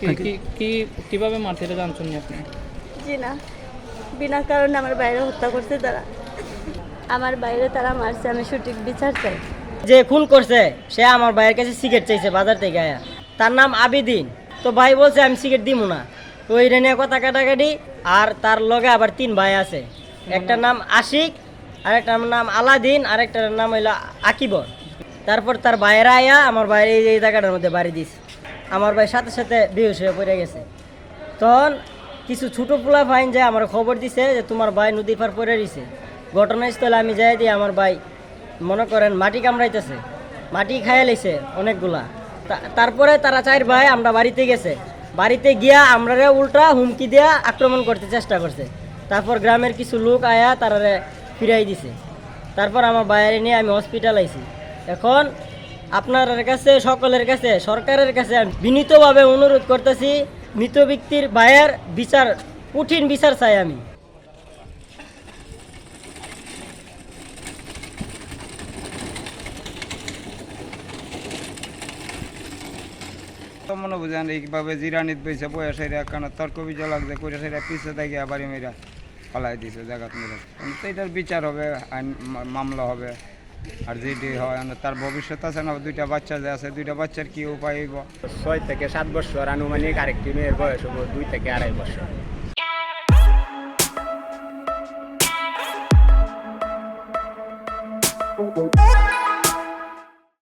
কি- কি- কি কীভাবে এটা জানছেন আপনি? জি না। বিনা কারণে আমার বাইরে হত্যা করছে তারা। আমার বাইরে তারা মারছে আমি সঠিক বিচার চাই। যে খুন করছে সে আমার ভাইয়ের কাছে সিগারেট চাইছে বাজার থেকে আয়া। তার নাম আবিদিন। তো ভাই বলছে আমি সিগারেট দিব না। তো এই নিয়ে কথা কাটাকাটি আর তার লগে আবার তিন ভাই আছে। একটার নাম আশিক আর একটার নাম আলাদিন আর একটার নাম হইল আকিবর। তারপর তার বাইরে আয়া, আমার বাইরে এই জায়গাটার মধ্যে বাড়ি দিস আমার ভাই সাথে সাথে বেহুশ হয়ে পড়ে গেছে। তখন কিছু ছোটো পোলা ফাইন যে আমার খবর দিছে যে তোমার ভাই নদীর পার পড়ে রয়েছে ঘটনাস্থলে আমি যাই দিয়ে আমার ভাই মনে করেন মাটি কামড়াইতেছে। মাটি খাইয়া লাইছে অনেকগুলা। তারপরে তারা চার ভাই আমরা বাড়িতে গেছে। বাড়িতে গিয়া আমরা উল্টা হুমকি দিয়া আক্রমণ করতে চেষ্টা করছে। তারপর গ্রামের কিছু লোক আয়া তারারে ফিরাই দিছে। তারপর আমার বাইরে নিয়ে আমি হসপিটাল আইছি। এখন আপনার কাছে, সকলের কাছে, সরকারের কাছে আমি বিনীতভাবে অনুরোধ করতেছি, মৃত ব্যক্তির ভাইয়ের বিচার, কঠিন বিচার চাই আমি। মনে বুঝেন, এইভাবে জিরানিত বইছে বয়স সেরা কেন তর্ক বিচার লাগছে করে সেরা পিছে থেকে আবার মেয়েরা পালাই দিছে জায়গাত মেরে তো এটার বিচার হবে আইন মা- মামলা হবে। আর যেটি হয় তার ভবিষ্যৎ আছে না দুইটা বাচ্চা যে আছে দুইটা বাচ্চার কি উপায় হইব? ছয় থেকে সাত বছর আনুমানিক আরেকটি মেয়ের বয়স হব দুই থেকে আড়াই বছর।